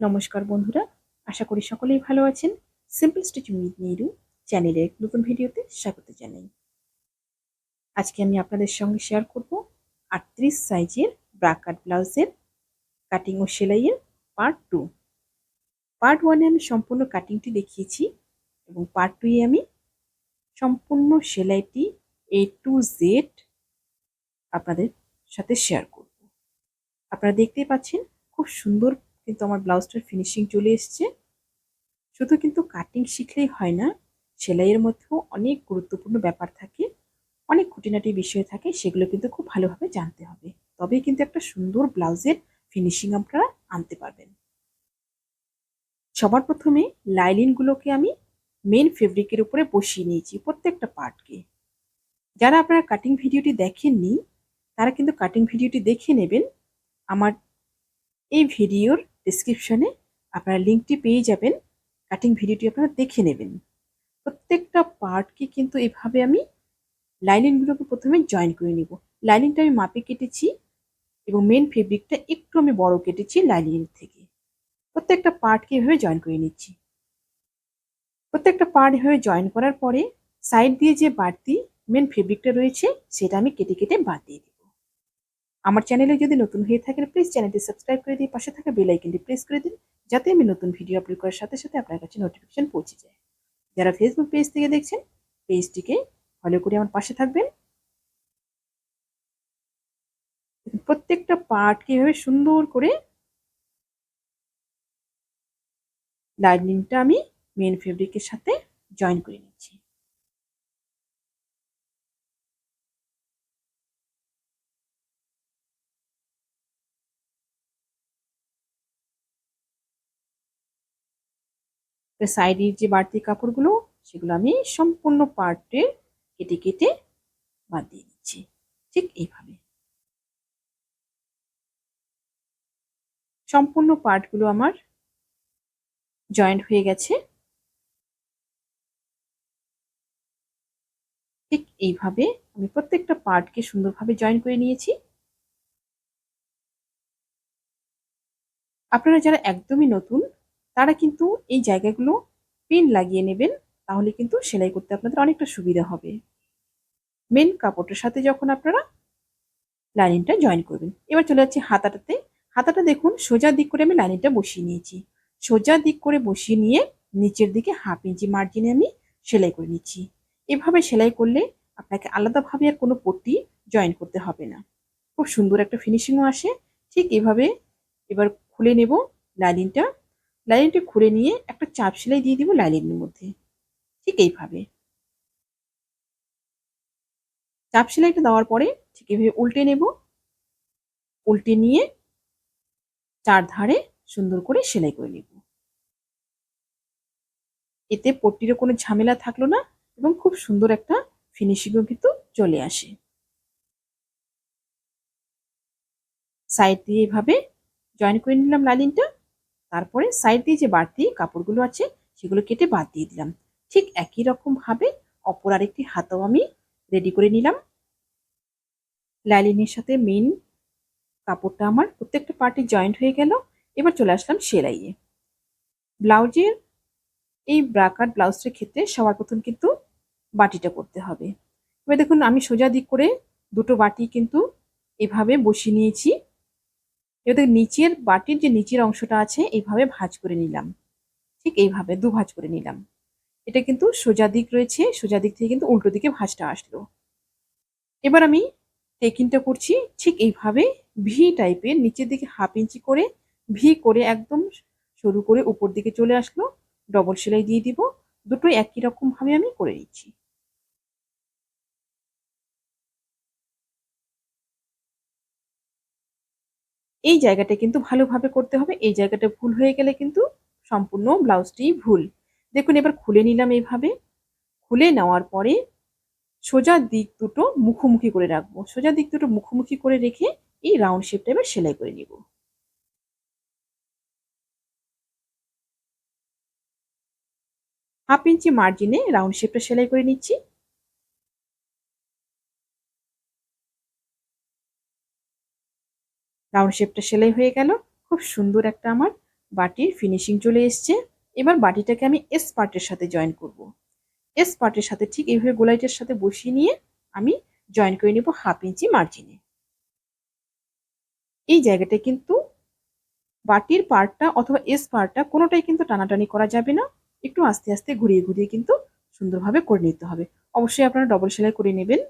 নমস্কার বন্ধুরা, আশা করি সকলেই ভালো আছেন। সিম্পল স্টিচিং উইথ নিরু চ্যানেলের নতুন ভিডিওতে স্বাগত জানাই। আজকে আমি আপনাদের সঙ্গে শেয়ার করব আটত্রিশ সাইজের ব্রাকাট ব্লাউজের কাটিং ও সেলাইয়ের পার্ট টু পার্ট ওয়ানে আমি সম্পূর্ণ কাটিংটি দেখিয়েছি এবং পার্ট টুয়ে আমি সম্পূর্ণ সেলাইটি এ টু জেড আপনাদের সাথে শেয়ার করব। আপনারা দেখতে পাচ্ছেন, খুব সুন্দর কিন্তু আমার ব্লাউজটার ফিনিশিং চলে এসছে। শুধু কিন্তু কাটিং শিখলেই হয় না, সেলাইয়ের মধ্যেও অনেক গুরুত্বপূর্ণ ব্যাপার থাকে, অনেক খুঁটিনাটি বিষয় থাকে, সেগুলো কিন্তু খুব ভালোভাবে জানতে হবে। তবেই কিন্তু একটা সুন্দর ব্লাউজের ফিনিশিং আপনারা আনতে পারবেন। সবার প্রথমে লাইলিনগুলোকে আমি মেন ফেব্রিকের উপরে বসিয়ে নিয়েছি প্রত্যেকটা পার্টকে যারা আপনারা কাটিং ভিডিওটি দেখেননি, তারা কিন্তু কাটিং ভিডিওটি দেখে নেবেন। আমার এই ভিডিওর ডিসক্রিপশনে আপনারা লিঙ্কটি পেয়ে যাবেন কাটিং ভিডিওটি আপনারা দেখে নেবেন। প্রত্যেকটা পার্টকে কিন্তু এভাবে আমি লাইনিংগুলোকে প্রথমে জয়েন করে নিব। লাইনিংটা আমি মাপে কেটেছি এবং মেন ফেব্রিকটা একটু আমি বড় কেটেছি লাইনিং থেকে। প্রত্যেকটা পার্টকে এভাবে জয়েন করে নিচ্ছি। প্রত্যেকটা পার্ট এভাবে জয়েন করার পরে সাইড দিয়ে যে বাড়তি মেন ফেব্রিকটা রয়েছে, সেটা আমি কেটে কেটে বাদ দিয়ে আমার চ্যানেলে যদি নতুন হয়ে থাকেন প্লিজ চ্যানেলটি সাবস্ক্রাইব করে দিয়ে পাশে থাকা বেল আইকনটি প্রেস করে দিন, যাতে আমি নতুন ভিডিও আপলোড করার সাথে সাথে আপনার কাছে নোটিফিকেশন পৌঁছে যায়। যারা ফেসবুক পেজ থেকে দেখছেন পেজটিকে ফলো করে আমার পাশে থাকবেন। প্রত্যেকটা পার্টকে এভাবে সুন্দর করে লাইনিংটা আমি মেন ফেব্রিকের সাথে জয়েন করে নিচ্ছি। সাইডের যে বাড়তি কাপড়গুলো, সেগুলো আমি সম্পূর্ণ পার্টে কেটে কেটে বাদ দিয়ে দিচ্ছি ঠিক এইভাবে। সম্পূর্ণ পার্টগুলো আমার জয়েন্ট হয়ে গেছে। ঠিক এইভাবে আমি প্রত্যেকটা পার্টকে সুন্দরভাবে জয়েন করে নিয়েছি। আপনারা যারা একদমই নতুন তারা কিন্তু এই জায়গাগুলো পিন লাগিয়ে নেবেন, তাহলে কিন্তু সেলাই করতে আপনাদের অনেকটা সুবিধা হবে। মেন কাপড়টার সাথে যখন আপনারা লাইনিংটা জয়েন করবেন। এবার চলে যাচ্ছে হাতাটাতে। হাতাটা দেখুন, সোজা দিক করে আমি লাইনিংটা বসিয়ে নিয়েছি। সোজা দিক করে বসিয়ে নিয়ে নিচের দিকে হাফ ইঞ্চি মার্জিনে আমি সেলাই করে নিচ্ছি। এভাবে সেলাই করলে আপনাকে আলাদাভাবে আর কোনো পট্টি জয়েন করতে হবে না। খুব সুন্দর একটা ফিনিশিংও আসে। ঠিক এভাবে এবার খুলে নেব লাইনিংটা। লাইনিংটা খুলে নিয়ে একটা চাপ সেলাই দিয়ে দিব লাইনিংয়ের মধ্যে। ঠিক এইভাবে। চাপ সেলাইটা দেওয়ার পরে ঠিক এইভাবে উল্টে নেব। উল্টে নিয়ে চার ধারে সুন্দর করে সেলাই করে নেব। এতে পট্টিরও কোনো ঝামেলা থাকল না এবং খুব সুন্দর একটা ফিনিশিংও কিন্তু চলে আসে। সাইড দিয়ে এভাবে জয়েন করে নিলাম লাইনিংটা তারপরে সাইড দিয়ে যে বাড়তি কাপড়গুলো আছে, সেগুলো কেটে বাদ দিয়ে দিলাম। ঠিক একই রকম ভাবে অপর আরেকটি হাতাও আমি রেডি করে নিলাম। লাইলিনের সাথে মেন কাপড়টা আমার প্রত্যেকটা পার্টি জয়েন্ট হয়ে গেল। এবার চলে আসলাম সেলাইয়ে। ব্লাউজের এই ব্রাকার ব্লাউজটার ক্ষেত্রে সবার প্রথম কিন্তু বাটিটা করতে হবে। এবার দেখুন, আমি সোজা দিক করে দুটো বাটি কিন্তু এভাবে বসিয়ে নিয়েছি। এবার নিচের বাটির যে নিচের অংশটা আছে, এইভাবে ভাজ করে নিলাম। ঠিক এইভাবে দু ভাজ করে নিলাম। এটা কিন্তু সোজা দিক রয়েছে, সোজা দিক থেকে কিন্তু উল্টো দিকে ভাঁজটা আসলো। এবার আমি টেকিংটা করছি, ঠিক এইভাবে ভি টাইপের নিচের দিকে হাফ ইঞ্চি করে ভি করে একদম সরু করে উপর দিকে চলে আসলো। ডবল সেলাই দিয়ে দিব। দুটোই একই রকম ভাবে আমি করে নিচ্ছি। এই জায়গাটা কিন্তু ভালোভাবে করতে হবে। এই জায়গাটা ভুল হয়ে গেলে কিন্তু সম্পূর্ণ ব্লাউজটি ভুল। দেখুন, এবার খুলে নিলাম এইভাবে। খুলে নেওয়ার পরে সোজা দিক দুটো মুখোমুখি করে রাখব। সোজা দিক দুটো মুখোমুখি করে রেখে এই রাউন্ড শেপটা এবার সেলাই করে নিব। হাফ ইঞ্চি মার্জিনে রাউন্ড শেপটা সেলাই করে নিচ্ছি। রাউন্ড শেপটা সেলাই হয়ে গেল। খুব সুন্দর একটা আমার বাটির ফিনিশিং চলে এসছে। এবার বাটিটাকে আমি এস পার্টের সাথে জয়েন করব। এস পার্টের সাথে ঠিক এইভাবে গোলাইটের সাথে বসিয়ে নিয়ে আমি জয়েন করে নেব হাফ ইঞ্চি মার্জিনে এই জায়গাটায় কিন্তু বাটির পার্টটা অথবা এস পার্টটা কোনোটাই কিন্তু টানাটানি করা যাবে না। একটু আস্তে আস্তে ঘুরিয়ে ঘুরিয়ে কিন্তু সুন্দরভাবে করে নিতে হবে। অবশ্যই আপনারা ডবল সেলাই করে নেবেন।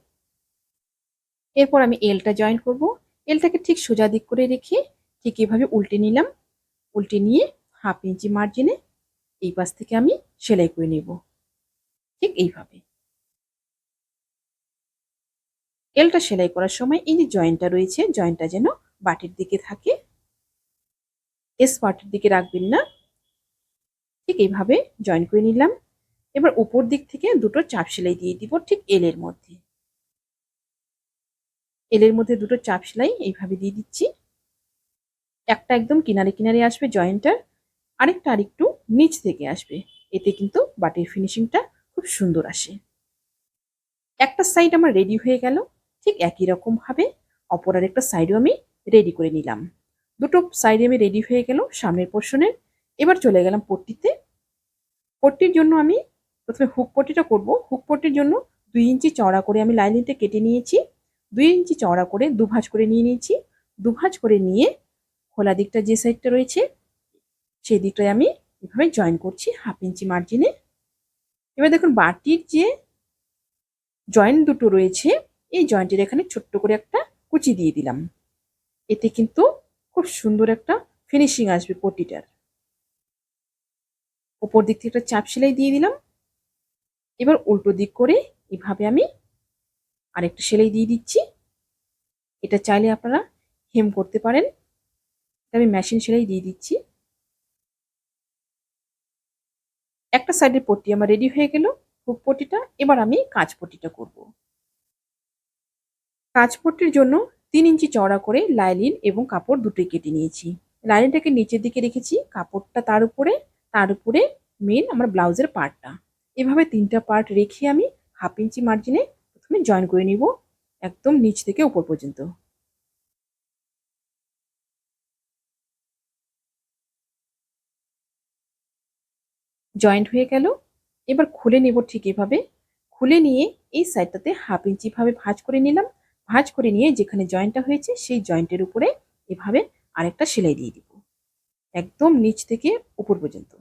এরপর আমি এলটা জয়েন করব। এলটাকে ঠিক সোজা দিক করে রেখে ঠিক এভাবে উল্টে নিলাম। উল্টে নিয়ে হাফ ইঞ্চি মার্জিনে এই পাশ থেকে আমি সেলাই করে নেব। ঠিক এইভাবে। এলটা সেলাই করার সময় এই যে জয়েন্টটা রয়েছে জয়েন্টটা যেন বাটির দিকে থাকে। এস পার্টের দিকে রাখবেন না। ঠিক এইভাবে জয়েন করে নিলাম। এবার উপর দিক থেকে দুটো চাপ সেলাই দিয়ে দিব ঠিক এলের মধ্যে। এল এর মধ্যে দুটো চাপ সেলাই এইভাবে দিয়ে দিচ্ছি। একটা একদম কিনারে কিনারে আসবে জয়েন্টার, আরেকটা আরেকটু নিচ থেকে আসবে। এতে কিন্তু বাটির ফিনিশিংটা খুব সুন্দর আসে। একটা সাইড আমার রেডি হয়ে গেল, ঠিক একই রকমভাবে অপর আরেকটা সাইডও আমি রেডি করে নিলাম। দুটো সাইডে আমি রেডি হয়ে গেল সামনের পোর্শনের এবার চলে গেলাম পট্টিতে। পট্টির জন্য আমি প্রথমে হুক পট্টিটা করব। হুক পট্টির জন্য দুই ইঞ্চি চওড়া করে আমি লাইনিংটা কেটে নিয়েছি। দুই ইঞ্চি চওড়া করে দু ভাঁজ করে নিয়ে নিয়েছি। দু ভাঁজ করে নিয়ে খোলা দিকটা যে সাইডটা রয়েছে, সেই দিকটায় আমি এভাবে জয়েন করছি হাফ ইঞ্চি মার্জিনে এবার দেখুন বাটির যে জয়েন্ট দুটো রয়েছে, এই জয়েন্টের এখানে ছোট্ট করে একটা কুচি দিয়ে দিলাম। এতে কিন্তু খুব সুন্দর একটা ফিনিশিং আসবে পটিটার। ওপর দিক থেকে একটা চাপ সেলাই দিয়ে দিলাম। এবার উল্টো দিক করে এভাবে আমি আরেকটা সেলাই দিয়ে দিচ্ছি। এটা চাইলে আপনারা হেম করতে পারেন। আমি মেশিন সেলাই দিয়ে দিচ্ছি। একটা সাইডের পট্টি আমার রেডি হয়ে গেল। হুক পট্টিটা, এবার আমি কাঁচ পট্টিটা করব। কাঁচ পট্টির জন্য তিন ইঞ্চি চওড়া করে লাইলিন এবং কাপড় দুটোই কেটে নিয়েছি। লাইলিনটাকে নিচের দিকে রেখেছি, কাপড়টা তার উপরে তার উপরে মেন আমার ব্লাউজের পার্টটা এভাবে তিনটা পার্ট রেখে আমি হাফ ইঞ্চি মার্জিনে প্রথমে জয়েন করে নিব একদম নিচ থেকে উপর পর্যন্ত। জয়েন্ট হয়ে গেল। এবার খুলে নেব ঠিক এভাবে। খুলে নিয়ে এই সাইডটাতে হাফ ইঞ্চি ভাবে ভাঁজ করে নিলাম। ভাঁজ করে নিয়ে যেখানে জয়েন্টটা হয়েছে সেই জয়েন্টের উপরে এভাবে আরেকটা সেলাই দিয়ে দিব। একদম নিচ থেকে উপর পর্যন্ত।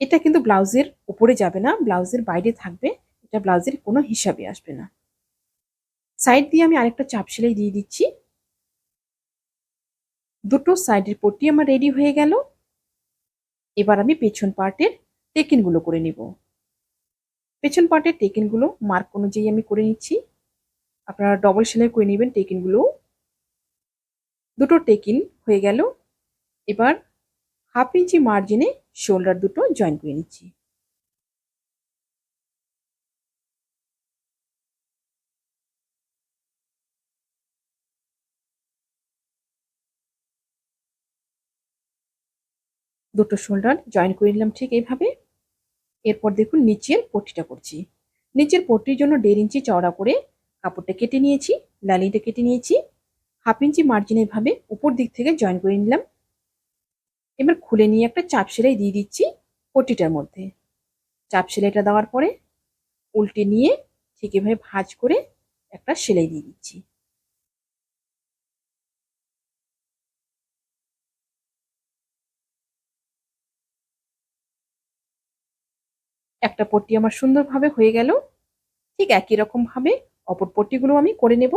এটা কিন্তু ব্লাউজের উপরে যাবে না ব্লাউজের বাইরে থাকবে। এটা ব্লাউজের কোনো হিসাবে আসবে না। সাইড দিয়ে আমি আরেকটা চাপ সেলাই দিয়ে দিচ্ছি। দুটো সাইডের পট্টি আমার রেডি হয়ে গেল। এবার আমি পেছন পার্টের টেকিনগুলো করে নিব। পেছন পার্টের টেকিনগুলো মার্ক অনুযায়ী আমি করে নিচ্ছি। আপনারা ডবল সেলাই করে নেবেন টেকিনগুলো দুটো টেকিন হয়ে গেল। এবার হাফ ইঞ্চি মার্জিনে শোল্ডার দুটো জয়েন করে নিচ্ছি। দুটো শোল্ডার জয়েন করে নিলাম ঠিক এইভাবে। এরপর দেখুন নিচের পট্টিটা করছি। নিচের পট্টির জন্য দেড় ইঞ্চি চওড়া করে কাপড়টা কেটে নিয়েছি, লালিটা কেটে নিয়েছি। হাফ ইঞ্চি মার্জিন এভাবে উপর দিক থেকে জয়েন করে নিলাম। এবার খুলে নিয়ে একটা চাপ সেলাই দিয়ে দিচ্ছি পট্টিটার মধ্যে। চাপ সেলাইটা দেওয়ার পরে উল্টে নিয়ে ঠিক এভাবে ভাঁজ করে একটা সেলাই দিয়ে দিচ্ছি। একটা পট্টি আমার সুন্দরভাবে হয়ে গেল। ঠিক একই রকম ভাবে অপর পট্টিগুলো আমি করে নেব।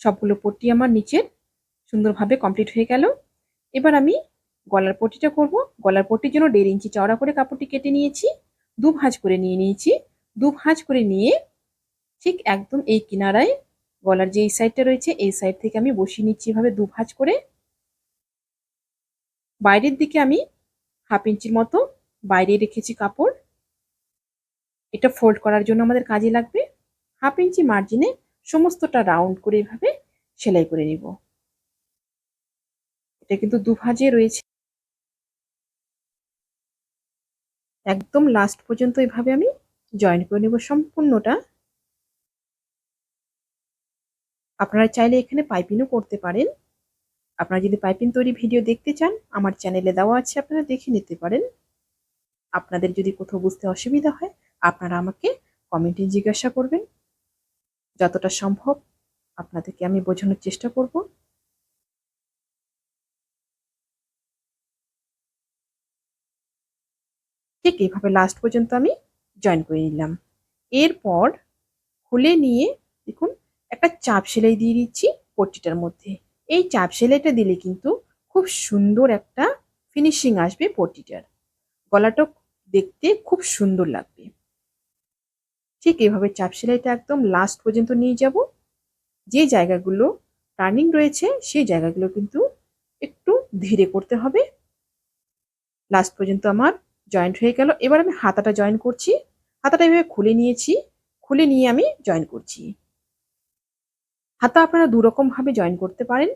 সবগুলো পট্টি আমার নিচের সুন্দরভাবে কমপ্লিট হয়ে গেল। এবার আমি গলার পট্টিটা করব। গলার পট্টির জন্য দেড় ইঞ্চি চওড়া করে কাপড়টি কেটে নিয়েছি, দু ভাঁজ করে নিয়ে নিয়েছি। দু ভাঁজ করে নিয়ে ঠিক একদম এই কিনারায় গলার যে এই সাইডটা রয়েছে, এই সাইড থেকে আমি বসিয়ে নিচ্ছি এভাবে দু ভাঁজ করে। বাইরের দিকে আমি হাফ ইঞ্চির মতো বাইরে রেখেছি কাপড়। এটা ফোল্ড করার জন্য আমাদের কাজে লাগবে। হাফ ইঞ্চি মার্জিনে সমস্তটা রাউন্ড করে এভাবে সেলাই করে নিব। এটা কিন্তু দুভাজে রয়েছে। একদম লাস্ট পর্যন্ত এভাবে আমি জয়েন করে নেব সম্পূর্ণটা। আপনারা চাইলে এখানে পাইপিংও করতে পারেন। আপনারা যদি পাইপিং তৈরি ভিডিও দেখতে চান, আমার চ্যানেলে দেওয়া আছে, আপনারা দেখে নিতে পারেন। আপনাদের যদি কোথাও বুঝতে অসুবিধা হয়, আপনারা আমাকে কমেন্টে জিজ্ঞাসা করবেন। যতটা সম্ভব আপনাদেরকে আমি বোঝানোর চেষ্টা করব। ঠিক এইভাবে লাস্ট পর্যন্ত আমি জয়েন করে নিলাম। এরপর খুলে নিয়ে দেখুন, একটা চাপ সেলাই দিয়ে দিচ্ছি পট্টিটার মধ্যে। এই চাপ সেলাইটা দিলে কিন্তু খুব সুন্দর একটা ফিনিশিং আসবে পট্টিটার গলাটা দেখতে খুব সুন্দর লাগবে। ঠিক এভাবে চাপ সেলাইটা একদম লাস্ট পর্যন্ত নিয়ে যাব। যে জায়গাগুলো টার্নিং রয়েছে, সেই জায়গাগুলো কিন্তু একটু ধীরে করতে হবে। লাস্ট পর্যন্ত আমার জয়েন্ট হয়ে গেল। এবার আমি হাতাটা জয়েন করছি। হাতাটা এভাবে খুলে নিয়েছি। খুলে নিয়ে আমি জয়েন করছি। হাতা আপনারা দুরকম ভাবে জয়েন করতে পারেন।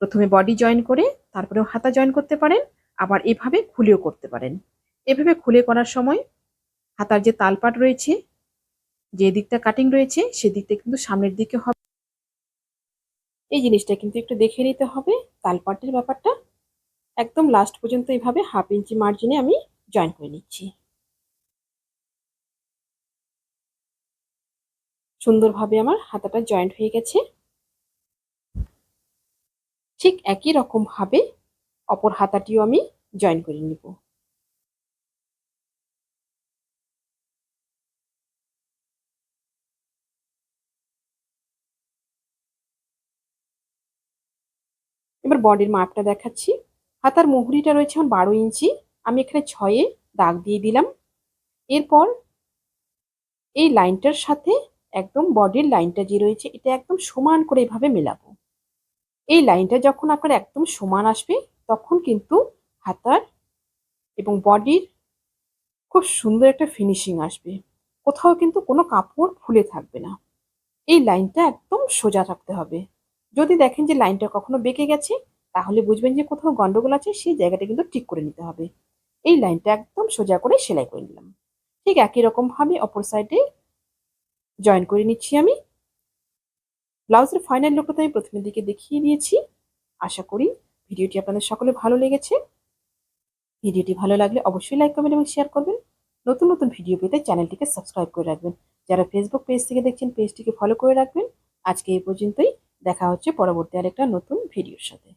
প্রথমে বডি জয়েন করে, তারপরেও হাতা জয়েন করতে পারেন, আবার এভাবে খুলেও করতে পারেন। এভাবে খুলে করার সময় হাতার যে তালপাট রয়েছে, যে দিকটা কাটিং রয়েছে সেদিকটা কিন্তু সামনের দিকে হবে। এই জিনিসটা কিন্তু একটু দেখে নিতে হবে, তালপাটের ব্যাপারটা। একদম লাস্ট পর্যন্ত এইভাবে হাফ ইঞ্চি মার্জিনে আমি জয়েন করে নিচ্ছি। সুন্দরভাবে আমার হাতাটা জয়েন্ট হয়ে গেছে। ঠিক একই রকম ভাবে অপর হাতাটিও আমি জয়েন করে নিব। এবার বডির মাপটা দেখাচ্ছি। হাতার মুহুরিটা রয়েছে আমার বারো ইঞ্চি। আমি এখানে ছয়ে দাগ দিয়ে দিলাম। এরপর এই লাইনটার সাথে একদম বডির লাইনটা যে রয়েছে, এটা একদম সমান করে এভাবে মেলাবো। এই লাইনটা যখন আপনার একদম সমান আসবে, তখন কিন্তু হাতার এবং বডির খুব সুন্দর একটা ফিনিশিং আসবে। কোথাও কিন্তু কোনো কাপড় ফুলে থাকবে না। এই লাইনটা একদম সোজা থাকতে হবে। যদি দেখেন যে লাইনটা কখনো বেঁকে গেছে, তাহলে বুঝবেন যে কোথাও গন্ডগোল আছে, সেই জায়গাটা কিন্তু ঠিক করে নিতে হবে। এই লাইনটা একদম সোজা করে সেলাই করে নিলাম। ঠিক একই রকমভাবে অপর সাইডে জয়েন করে নিচ্ছি আমি। ব্লাউজের ফাইনাল লুকটা আমি প্রথমের দিকে দেখিয়ে দিয়েছি। আশা করি ভিডিওটি আপনাদের সকলে ভালো লেগেছে। ভিডিওটি ভালো লাগলে অবশ্যই লাইক কমেন্ট এবং শেয়ার করবেন। নতুন নতুন ভিডিও পেতে চ্যানেলটিকে সাবস্ক্রাইব করে রাখবেন। যারা ফেসবুক পেজ থেকে দেখছেন পেজটিকে ফলো করে রাখবেন। আজকে এই পর্যন্তই। দেখা হচ্ছে পরবর্তী আরেকটা নতুন ভিডিওর সাথে।